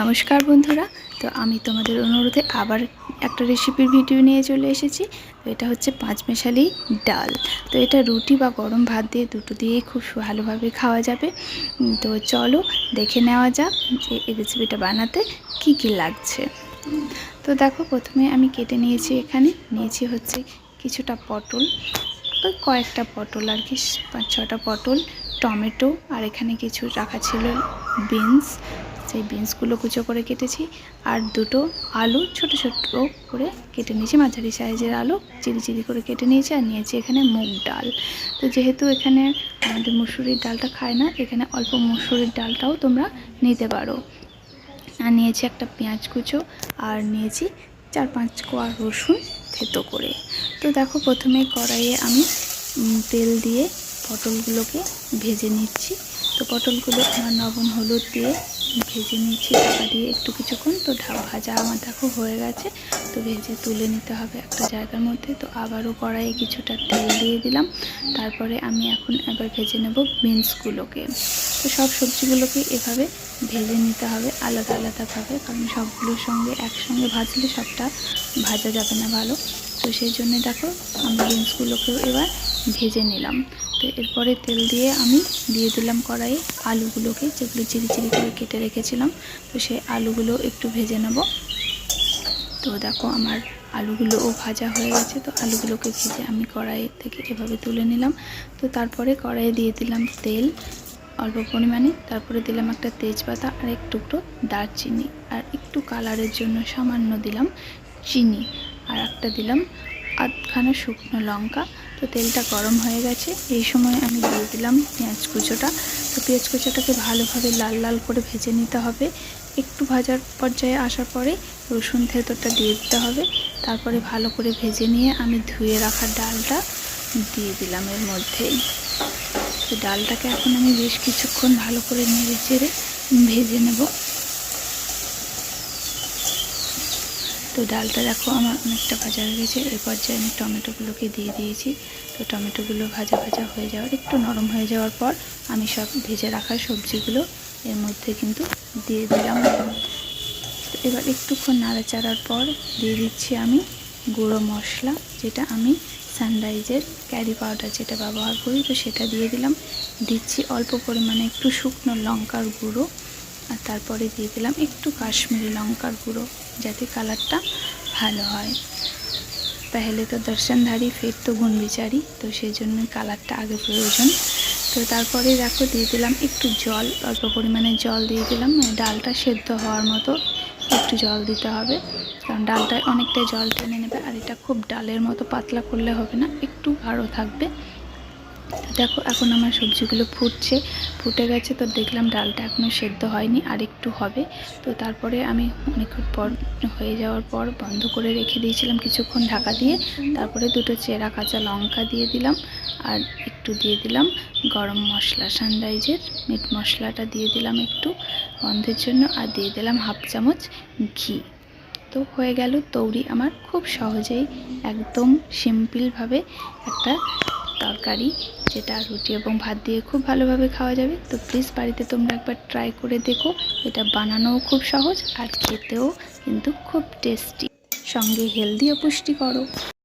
নমস্কার বন্ধুরা। তো আমি তোমাদের অনুরোধে আবার একটা রেসিপির ভিডিও নিয়ে চলে এসেছি। তো এটা হচ্ছে পাঁচমেশালি ডাল। তো এটা রুটি বা গরম ভাত দিয়ে দুটো দিয়েই খুব ভালোভাবে খাওয়া যাবে। তো চলো দেখে নেওয়া যাক যে এই রেসিপিটা বানাতে কি কি লাগছে। তো দেখো, প্রথমে আমি কেটে নিয়েছি এখানে। নিয়েছি হচ্ছে কিছুটা পটল, ওই কয়েকটা পটল আর কি, পাঁচ ছটা পটল, টমেটো, আর এখানে কিছু রাখা ছিল বিনস সেই বিনসগুলো কুচো করে কেটেছি আর দুটো আলু ছোট ছোট করে কেটে নিয়েছি। মাঝারি সাইজের আলু চিরি করে কেটে নিয়েছি আর নিয়েছি এখানে মুগ ডাল। তো যেহেতু এখানে আমাদের মুসুরির ডালটা খায় না, এখানে অল্প মুসুরির ডালটাও তোমরা নিতে পারো। আর নিয়েছি একটা পেঁয়াজ কুচো আর নিয়েছি চার পাঁচ কোয়া রসুন থেতো করে। তো দেখো প্রথমে কড়াইয়ে আমি তেল দিয়ে পটলগুলোকে ভেজে নিচ্ছি। তো পটলগুলো আমার লবণ হলুদ দিয়ে ভেজে নিয়েছি ঢাকা দিয়ে একটু কিছুক্ষণ। তো ভাজা আমার দেখো হয়ে গেছে। তো ভেজে তুলে নিতে হবে একটা জায়গার মধ্যে। তো আবারও কড়াইয়ে কিছুটা তেল দিয়ে দিলাম। তারপরে আমি এখন এবার ভেজে নেব বিনসগুলোকে। তো সব সবজিগুলোকে এভাবে ভেজে নিতে হবে আলাদা আলাদাভাবে, কারণ সবগুলোর সঙ্গে একসঙ্গে ভাজলে সবটা ভাজা যাবে না ভালো। তো সেই জন্য দেখো, আমি বিনসগুলোকেও এবার ভেজে নিলাম। তো এরপরে তেল দিয়ে আমি দিয়ে দিলাম কড়াইয়ে আলুগুলোকে, যেগুলো চিরি চিরি করে কেটে রেখেছিলাম। তো সেই আলুগুলো একটু ভেজে নেব। তো দেখো আমার আলুগুলোও ভাজা হয়ে গেছে। তো আলুগুলোকে ভেজে আমি কড়াই থেকে এভাবে তুলে নিলাম। তো তারপরে কড়াইয়ে দিয়ে দিলাম তেল অল্প পরিমাণে। তারপরে দিলাম একটা তেজপাতা আর এক টুকরো দারচিনি। আর একটু কালারের জন্য সামান্য দিলাম চিনি। আর একটা দিলাম আধখানা শুকনো লঙ্কা। তো তেলটা গরম হয়ে গেছে। এই সময় আমি দিয়ে দিলাম পেঁয়াজ কুচোটা। তো পেঁয়াজ কুচোটাকে ভালোভাবে লাল লাল করে ভেজে নিতে হবে। একটু ভাজার পর্যায়ে আসার পরে রসুন থেতরটা দিয়ে দিতে হবে। তারপরে ভালো করে ভেজে নিয়ে আমি ধুয়ে রাখা ডালটা দিয়ে দিলাম এর মধ্যেই। তো ডালটাকে এখন আমি বেশ কিছুক্ষণ ভালো করে নেড়ে চেড়ে ভেজে নেব। তো ডালটা দেখো আমার অনেকটা ভাজা হয়ে গেছে। এই পর্যায়ে আমি টমেটোগুলোকে দিয়ে দিয়েছি। তো টমেটোগুলো ভাজা ভাজা হয়ে যাওয়ার, একটু নরম হয়ে যাওয়ার পর আমি সব ভেজে রাখা সবজিগুলো এর মধ্যে কিন্তু দিয়ে দিলাম। তো এবার একটুক্ষণ নাড়াচাড়ার পর দিয়ে দিচ্ছি আমি গুঁড়ো মশলা, যেটা আমি সানরাইজের ক্যারি পাউডার যেটা ব্যবহার করি, তো সেটা দিয়ে দিলাম। দিচ্ছি অল্প পরিমাণে একটু শুকনো লঙ্কার গুঁড়ো। আর তারপরে দিয়ে দিলাম একটু কাশ্মীরি লঙ্কার গুঁড়ো, যাতে কালারটা ভালো হয়। পেহলে তো দর্শনধারী, ফের তো গুণ বিচারি তো সেই জন্য কালারটা আগে প্রয়োজন। তো তারপরে দেখো দিয়ে দিলাম একটু জল, অল্প পরিমাণে জল দিয়ে দিলাম। মানে ডালটা সেদ্ধ হওয়ার মতো একটু জল দিতে হবে। কারণ ডালটায় অনেকটাই জল টেনে নেবে, আর এটা খুব ডালের মতো পাতলা করলে হবে না, একটু গাঢ় থাকবে। দেখো, এখন আমার সবজিগুলো ফুটছে। ফুটে গেছে তো দেখলাম ডালটা এখনও সেদ্ধ হয়নি, আর একটু হবে। তো তারপরে আমি অনেকক্ষণ পর হয়ে যাওয়ার পর বন্ধ করে রেখে দিয়েছিলাম কিছুক্ষণ ঢাকা দিয়ে। তারপরে দুটো চেরা কাঁচা লঙ্কা দিয়ে দিলাম, আর একটু দিয়ে দিলাম গরম মশলা, সানরাইজের মিট মশলাটা দিয়ে দিলাম একটু গন্ধের জন্য, আর দিয়ে দিলাম হাফ চামচ ঘি। তো হয়ে গেল তৌরি আমার খুব সহজেই, একদম সিম্পলভাবে একটা তরকারি, যেটা রুটি এবং ভাত দিয়ে খুব ভালোভাবে খাওয়া যাবে। তো প্লিজ বাড়িতে তোমরা একবার ট্রাই করে দেখো। এটা বানানোও খুব সহজ আর খেতেও কিন্তু খুব টেস্টি সঙ্গে হেলদিও পুষ্টিকরও